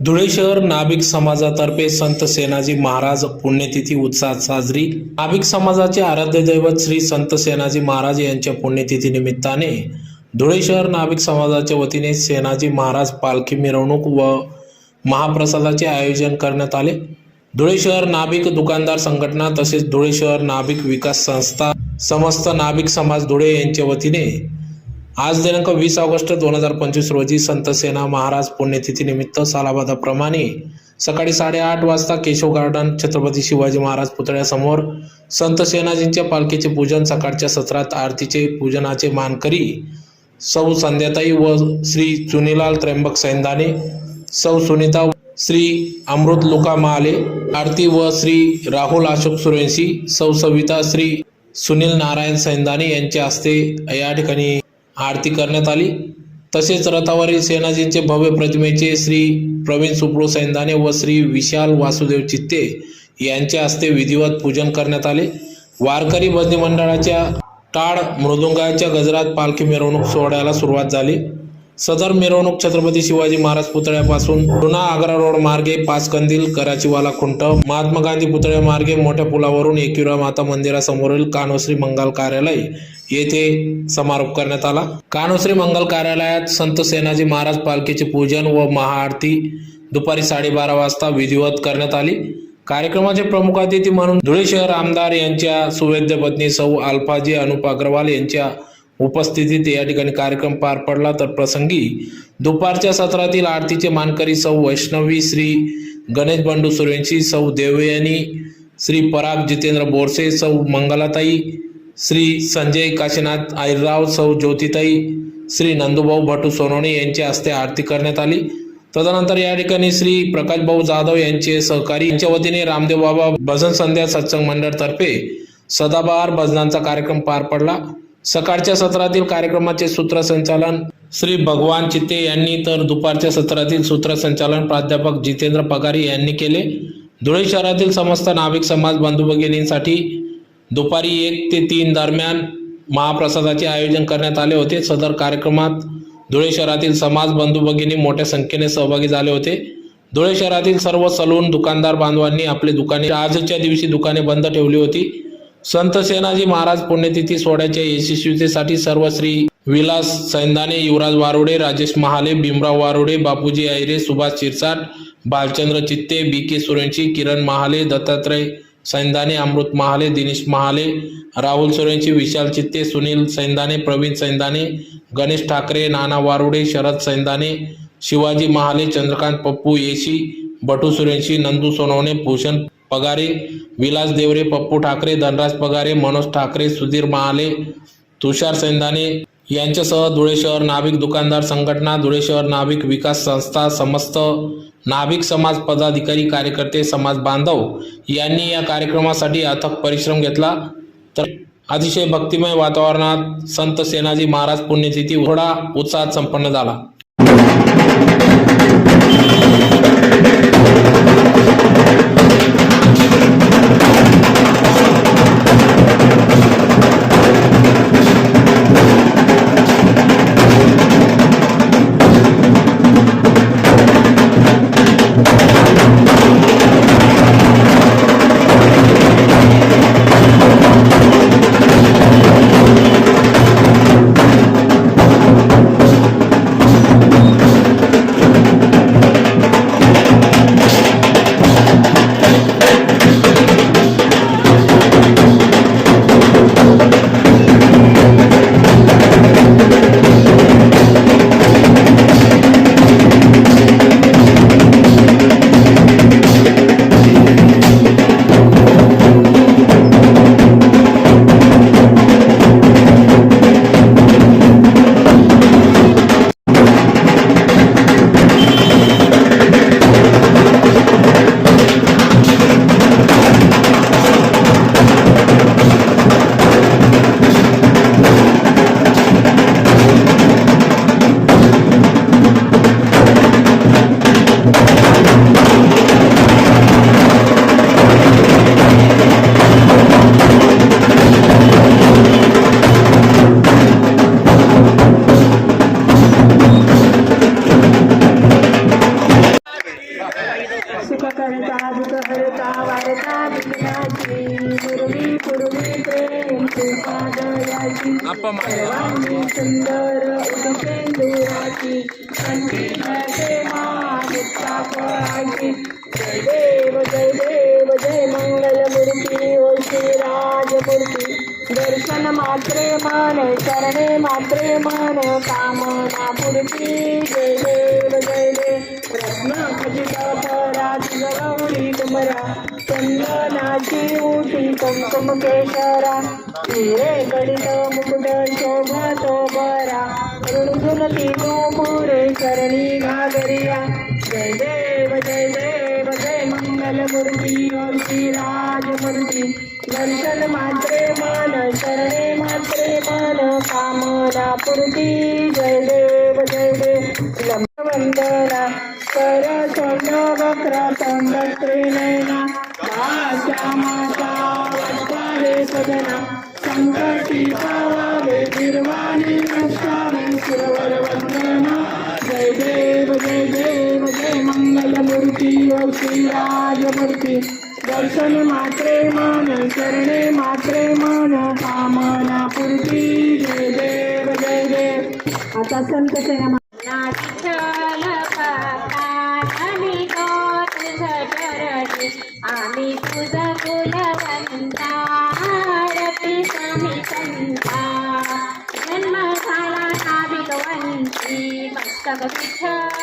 धुळे शहर नाभिक समाजातर्फे संत सेनाजी महाराज पुण्यतिथी उत्साहात साजरी. नाभिक समाजाचे आराध्य दैवत श्री संत सेनाजी महाराज यांच्या पुण्यतिथी निमित्ताने धुळे शहर नाभिक समाजाच्या वतीने सेनाजी महाराज पालखी मिरवणूक व महाप्रसादाचे आयोजन करण्यात आले. धुळे शहर नाभिक दुकानदार संघटना तसेच धुळे शहर नाभिक विकास संस्था समस्त नाभिक समाज धुळे यांच्या वतीने आज दिनांक वीस ऑगस्ट दोन हजार पंचवीस रोजी संत सेना महाराज पुण्यतिथी निमित्त सालाबादाप्रमाणे सकाळी साडेआठ वाजता केशव गार्डन छत्रपती शिवाजी महाराज पुतळ्यासमोर संत सेनाजींच्या पालखीचे पूजन सकाळच्या सत्रात आरतीचे पूजनाचे मानकरी सौ संध्याताई व श्री चुनीलाल त्र्यंबक सैंदाने सौ सुनीता श्री अमृत लुका महाले आरती व श्री राहुल अशोक सुरेंशी सौ सविता श्री सुनील नारायण सैंदाने यांच्या हस्ते या ठिकाणी आरती करण्यात आली. तसेच रथावरील सेनाजींचे भव्य प्रतिमेचे श्री प्रवीण सुप्रो सैंदाने व श्री विशाल वासुदेव चित्ते यांच्या हस्ते विधिवत पूजन करण्यात आले. वारकरी भजनी मंडळाच्या टाळ मृदुंगाच्या गजरात पालखी मिरवणूक सोहळ्याला सुरुवात झाली. सदर मिरवणूक छत्रपती शिवाजी महाराज पुतळ्यापासून जुना आग्रा रोड मार्गे पाच कंदील कराचीवाला खुंट महात्मा गांधी पुतळ्या मार्गे मोठ्या पुलावरून एकविरा माता मंदिरासमोरील कानोश्री मंगल कार्यालय येथे समारोप करण्यात आला. कानोश्री मंगल कार्यालयात संत सेनाजी महाराज पालखीचे पूजन व महाआरती दुपारी साडेबारा वाजता विधिवत करण्यात आली. कार्यक्रमाचे प्रमुख अतिथी म्हणून धुळे शहर आमदार यांच्या सुवेद्य पत्नी सौ अल्फाजी अनुप अग्रवाल यांच्या उपस्थितीत या ठिकाणी कार्यक्रम पार पडला तर प्रसंगी दुपारच्या सत्रातील आरतीचे मानकरी सौ वैष्णवी श्री गणेश बंडू सुरेंशी सौ देवयानी श्री पराग जितेंद्र बोरसे सौ मंगलाताई श्री संजय काशीनाथ आईरराव सौ ज्योतिताई श्री नंदुभाऊ भटू सोनवणे यांच्या हस्ते आरती करण्यात आली. तदनंतर या ठिकाणी श्री प्रकाश भाऊ जाधव यांचे सहकारी यांच्या वतीने रामदेव बाबा भजन संध्या सत्संग मंडळ तर्फे सदाबहार भजनांचा कार्यक्रम पार पडला. सकाळच्या सत्रातील कार्यक्रमाचे सूत्रसंचालन श्री भगवान चित्ते यांनी तर दुपारच्या सत्रातील सूत्रसंचालन प्राध्यापक जितेंद्र पगारी यांनी केले. धुळे शहरातील समस्त नाविक समाज बंधू भगिनींसाठी दुपारी एक ते तीन दरम्यान महाप्रसादाचे आयोजन करण्यात आले होते. सदर कार्यक्रमात धुळे शहरातील समाज बंधू भगिनी मोठ्या संख्येने सहभागी झाले होते. धुळे शहरातील सर्व सलून दुकानदार बांधवांनी आपली दुकाने आजच्या दिवशी दुकाने बंद ठेवली होती. संत सेनाजी महाराज पुण्यतिथी सोहळ्याच्या यशस्वीतेसाठी सर्व श्री विलास सैंदाने युवराज वारोडे राजेश महाले भीमराव वारोडे बापूजी आयरे सुभाष शिरसाट भालचंद्र चित्ते बी के सुरेंशी किरण महाले दत्तात्रय सैंदाने अमृत महाले दिनेश महाले राहुल सुरेंशी विशाल चित्ते सुनील सैंदाने प्रवीण सैंदाने गणेश ठाकरे नाना वारोडे शरद सैंदाने शिवाजी महाले चंद्रकांत पप्पू येशी बटू सुरेंशी नंदू सोनवणे भूषण पगारे विलास देवरे पप्पू ठाकरे धनराज पगारे मनोज ठाकरे सुधीर महाले तुषार सैंदाने यांच्यासह धुळे शहर नाभिक दुकानदार संघटना धुळे शहर नाभिक विकास संस्था समस्त नाभिक समाज पदाधिकारी कार्यकर्ते समाज बांधव यांनी या कार्यक्रमासाठी अथक परिश्रम घेतला. तर अतिशय भक्तिमय वातावरणात संत सेनाजी महाराज पुण्यतिथी थोडा उत्साहात संपन्न झाला. फळाची जय देव जय देव जय मंगलमूर्ती ओ श्रीराजमूर्ती दर्शन मात्रे मन शरणे मात्रे मन कामना पुरती जय देव जय देव रत्न खचित पराती गौरी कुमरा चंदनाची उठी कुंकुम केशरा हिरे गणित ऋणझुलती पुरे करणी घागरिया. जय देव जय देव जय मंगलमूर्ती ओम श्री राजमूर्ती दर्शन मात्रे मान शरणे मात्रे मान कामना पूर्ती जय देव जय देव. वंदना कर सोंड वक्र तोंड त्रिनयना वाचा माता वत्सारे सदना संकटी पावावे निर्वाणी राजमूर्ती दर्शन मात्रे मन चरणे मात्रे मन कामना पूर्ती जय देव जय देव. आता संत सेना नाचल आम्ही तुझ कुलवंता आरती स्वामी संता। जन्म झाला नाभिकवंती मस्तक विठ्ठल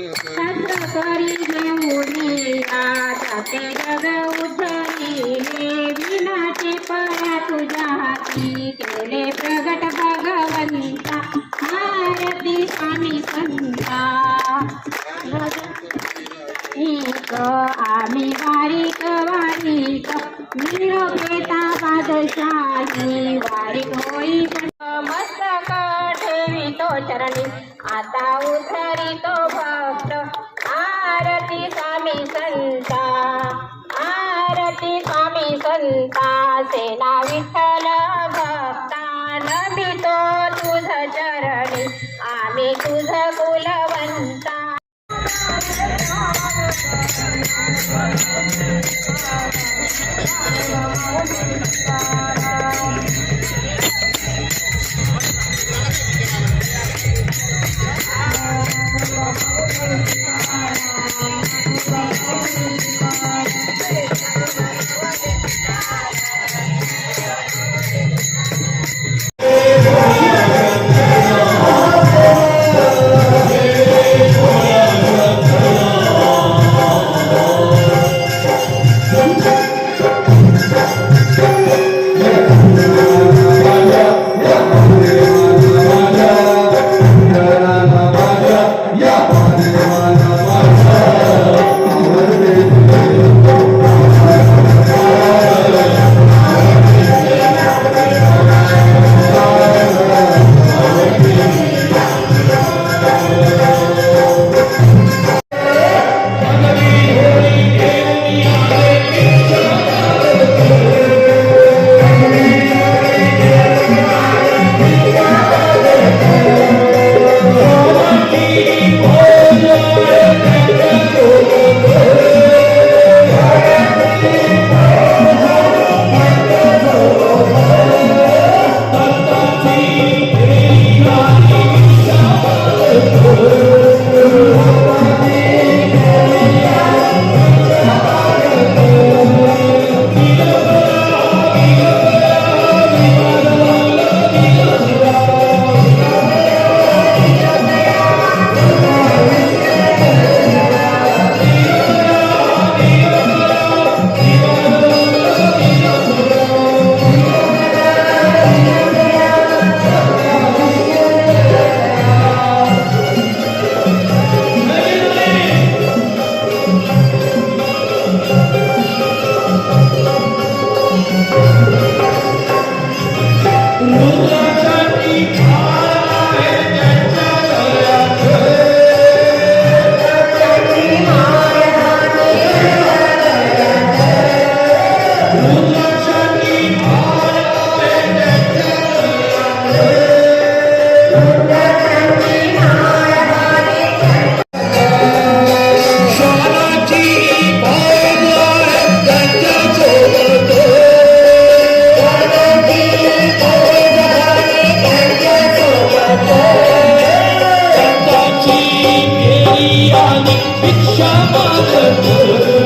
शास्त्र घेऊनिया जाते जग उद्धरिले विनाचे पळा तुझ्या हाती केले प्रगट भगवंता भारती स्वामी संता एक आम्ही वारीक वारीक निरोपेता बादशाही वारीक होई मस्तक चरणी. आता उतरितो तो Thank you. 妈妈，快。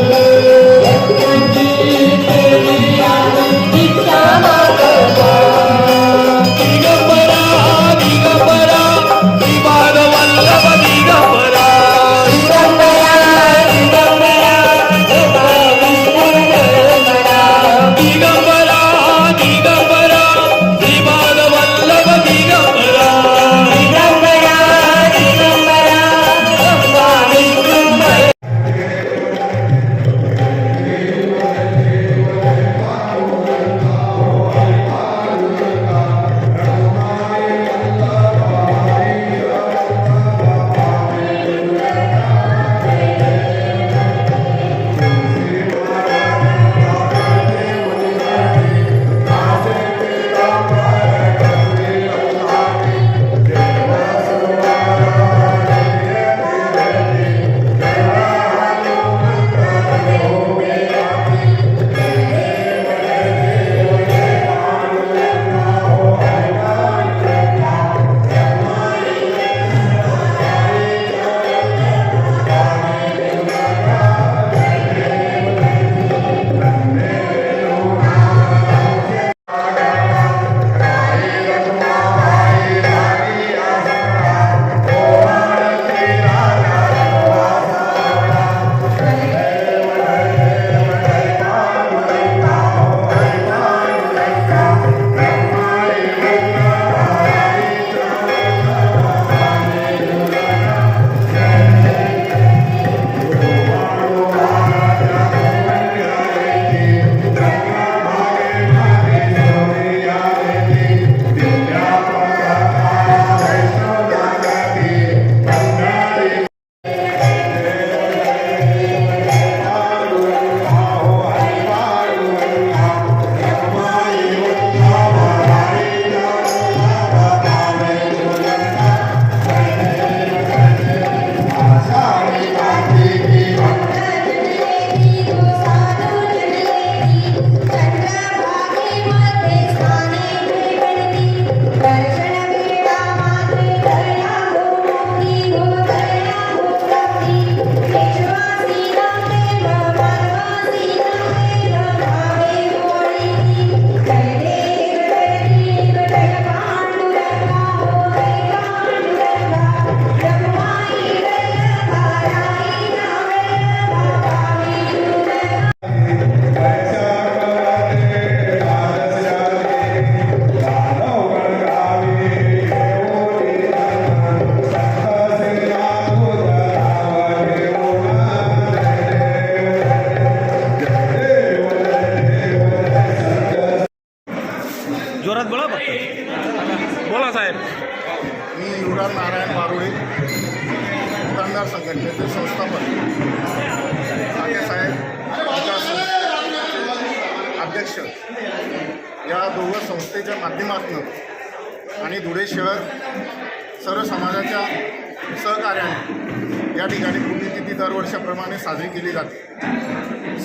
कार्याने या ठिकाणी पुण्यतिथी दरवर्षाप्रमाणे साजरी केली जाते.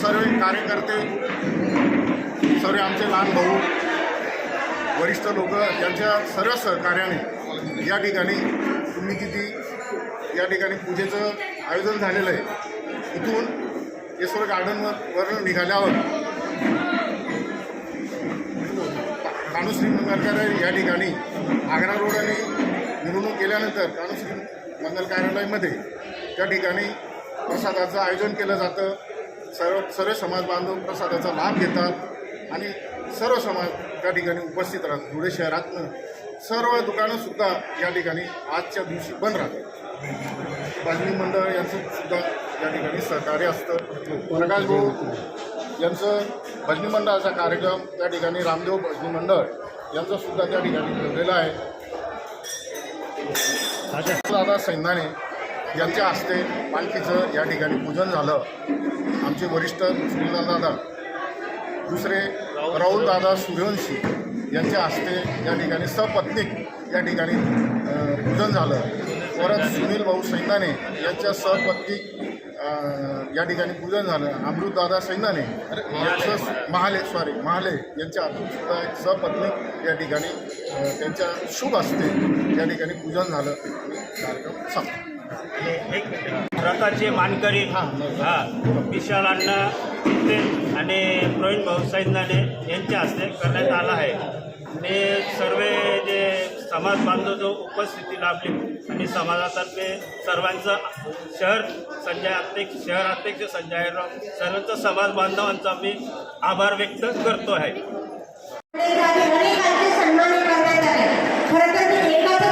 सर्व कार्यकर्ते सर्व आमचे लहान भाऊ वरिष्ठ लोक यांच्या सर्व सहकार्याने या ठिकाणी पुण्यतिथी या ठिकाणी पूजेचं आयोजन झालेलं आहे. इथून येसोर गार्डनवर वर निघाल्यावर कानुश्री मंगल या ठिकाणी आग्रा रोडाने निवडणूक केल्यानंतर कानुश्री मंगल कार्यालयामध्ये त्या ठिकाणी प्रसादाचं आयोजन केलं जातं. सर्व सर्व समाज बांधव प्रसादाचा लाभ घेतात आणि सर्व समाज त्या ठिकाणी उपस्थित राहतात. धुळे शहरातनं सर्व दुकानंसुद्धा या ठिकाणी आजच्या दिवशी बंद राहतात. बाजनी मंडळ यांचं सुद्धा या ठिकाणी सहकार्य असतं. प्रकाश भाऊ यांचं भजनी मंडळाचा कार्यक्रम त्या ठिकाणी रामदेव भजनी मंडळ यांचा सुद्धा त्या ठिकाणी ठेवलेला आहे. दादा सैंदाने यांच्या हस्ते पालखीचं या ठिकाणी पूजन झालं. आमचे वरिष्ठ सुनील दादा दुसरे राहुल दादा सूर्यवंशी यांच्या हस्ते या ठिकाणी सपत्नीक या ठिकाणी पूजन झालं. परत सुनील भाऊ सैंदाने यांच्या सहपत्नीक या ठिकाणी पूजन झालं. अमृतदादा सैंदाने यांचं महाले. सॉरी महाले यांच्या सुद्धा एक सहपत्नीक या ठिकाणी त्यांच्या शुभ हस्ते या ठिकाणी पूजन झालं. कार्यक्रम संपला रथाचे मानकरी हा. विशाल अण्णा आणि प्रवीण भाऊ सैंदाने यांच्या हस्ते करण्यात आला आहे. आणि सर्व जे समाज बांधव जो उपस्थिती लाभली आणि समाजातर्फे सर्वांचं शहर संजय अध्यक्ष शहर अध्यक्ष संजय आहेरराव समाज बांधवांचा मी आभार व्यक्त करतो आहे. खरं तर एकाच